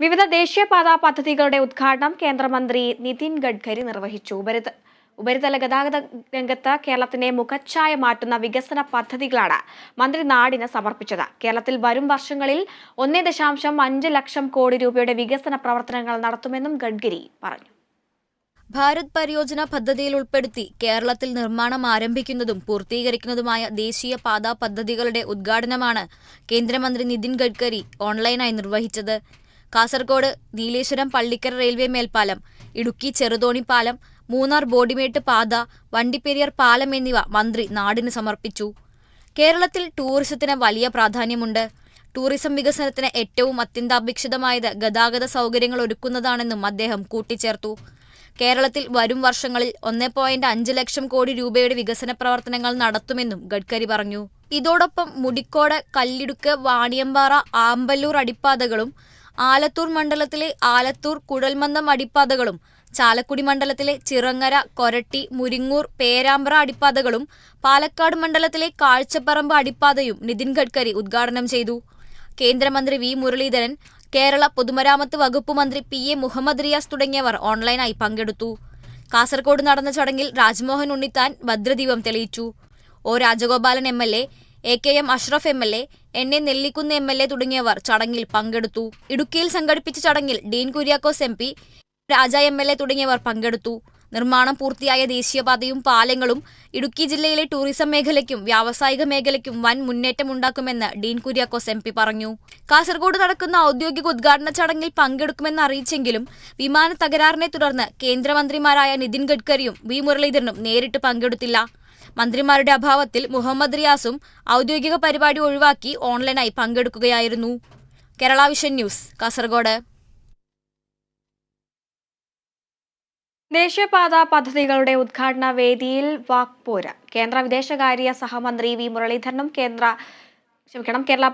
വിവിധ ദേശീയപാത പദ്ധതികളുടെ ഉദ്ഘാടനം കേന്ദ്രമന്ത്രി നിതിൻ ഗഡ്കരി നിർവഹിച്ചു. ഉപരിത ഉപരിതല ഗതാഗത രംഗത്ത് കേരളത്തിന്റെ മുഖച്ഛായ മാറ്റുന്ന വികസന പദ്ധതികളാണ് മന്ത്രി നാടിന് സമർപ്പിച്ചത്. കേരളത്തിൽ വരും വർഷങ്ങളിൽ ഒന്നേ ദശാംശം അഞ്ച് ലക്ഷം കോടി രൂപയുടെ വികസന പ്രവർത്തനങ്ങൾ നടത്തുമെന്നും ഗഡ്കരി പറഞ്ഞു. ഭാരത് പരിയോജന പദ്ധതിയിൽ ഉൾപ്പെടുത്തി കേരളത്തിൽ നിർമ്മാണം ആരംഭിക്കുന്നതും പൂർത്തീകരിക്കുന്നതുമായ ദേശീയ പാതാ പദ്ധതികളുടെ ഉദ്ഘാടനമാണ് കേന്ദ്രമന്ത്രി നിതിൻ ഗഡ്കരി ഓൺലൈനായി നിർവഹിച്ചത്. കാസർഗോഡ് നീലേശ്വരം പള്ളിക്കര റെയിൽവേ മേൽപ്പാലം ഇടുക്കി ചെറുതോണി പാലം മൂന്നാർ ബോഡിമേട്ട് പാത വണ്ടിപ്പെരിയാർ പാലം എന്നിവ മന്ത്രി നാടിന് സമർപ്പിച്ചു. കേരളത്തിൽ ടൂറിസത്തിന് വലിയ പ്രാധാന്യമുണ്ട്. ടൂറിസം വികസനത്തിന് ഏറ്റവും അത്യന്താപേക്ഷിതമായത് ഗതാഗത സൗകര്യങ്ങൾ ഒരുക്കുന്നതാണെന്നും അദ്ദേഹം കൂട്ടിച്ചേർത്തു. കേരളത്തിൽ വരും വർഷങ്ങളിൽ ഒന്നേ പോയിന്റ് അഞ്ച് ലക്ഷം കോടി രൂപയുടെ വികസന പ്രവർത്തനങ്ങൾ നടത്തുമെന്നും ഗഡ്കരി പറഞ്ഞു. ഇതോടൊപ്പം മുടിക്കോട് കല്ലിടുക്ക് വാണിയമ്പാറ ആമ്പല്ലൂർ അടിപ്പാതകളും ആലത്തൂർ മണ്ഡലത്തിലെ ആലത്തൂർ കുഴൽമന്ദം അടിപ്പാതകളും ചാലക്കുടി മണ്ഡലത്തിലെ ചിറങ്ങര കൊരട്ടി മുരിങ്ങൂർ പേരാമ്പ്ര അടിപ്പാതകളും പാലക്കാട് മണ്ഡലത്തിലെ കാഴ്ചപ്പറമ്പ് അടിപ്പാതയും നിതിൻ ഗഡ്കരി ഉദ്ഘാടനം ചെയ്തു. കേന്ദ്രമന്ത്രി വി മുരളീധരൻ കേരള പൊതുമരാമത്ത് വകുപ്പ് മന്ത്രി പി എ മുഹമ്മദ് റിയാസ് തുടങ്ങിയവർ ഓൺലൈനായി പങ്കെടുത്തു. കാസർഗോഡ് നടന്ന ചടങ്ങിൽ രാജ്മോഹൻ ഉണ്ണിത്താൻ ഭദ്രദീപം തെളിയിച്ചു. O Rajagopalan M L A A K M Ashraf M L A N A Nellikkunnu M L A തുടങ്ങിയവർ ചടങ്ങിൽ പങ്കെടുത്തു. ഇടുക്കിയിൽ സംഘടിപ്പിച്ച ചടങ്ങിൽ Dean Kuriakose M P Raja M L A തുടങ്ങിയവർ പങ്കെടുത്തു. നിർമ്മാണം പൂർത്തിയായ ദേശീയപാതയും പാലങ്ങളും ഇടുക്കി ജില്ലയിലെ ടൂറിസം മേഖലയ്ക്കും വ്യാവസായിക മേഖലയ്ക്കും വൻ മുന്നേറ്റമുണ്ടാക്കുമെന്ന് ഡീൻ കുര്യാക്കോസ് എം പി പറഞ്ഞു. കാസർഗോഡ് നടക്കുന്ന ഔദ്യോഗിക ഉദ്ഘാടന ചടങ്ങിൽ പങ്കെടുക്കുമെന്ന് അറിയിച്ചെങ്കിലും വിമാന തകരാറിനെ തുടർന്ന് കേന്ദ്രമന്ത്രിമാരായ നിതിൻ ഗഡ്കരിയും വി മുരളീധരനും നേരിട്ട് പങ്കെടുത്തില്ല. മന്ത്രിമാരുടെ അഭാവത്തിൽ മുഹമ്മദ് റിയാസും ഔദ്യോഗിക പരിപാടി ഒഴിവാക്കി ഓൺലൈനായി പങ്കെടുക്കുകയായിരുന്നു. Kerala Vision News Kasaragod. ദേശീയപാത പദ്ധതികളുടെ ഉദ്ഘാടന വേദിയിൽ വാക്പോര. കേന്ദ്ര വിദേശകാര്യ സഹമന്ത്രി വി മുരളീധരനും കേന്ദ്ര ക്ഷമിക്കണം കേരള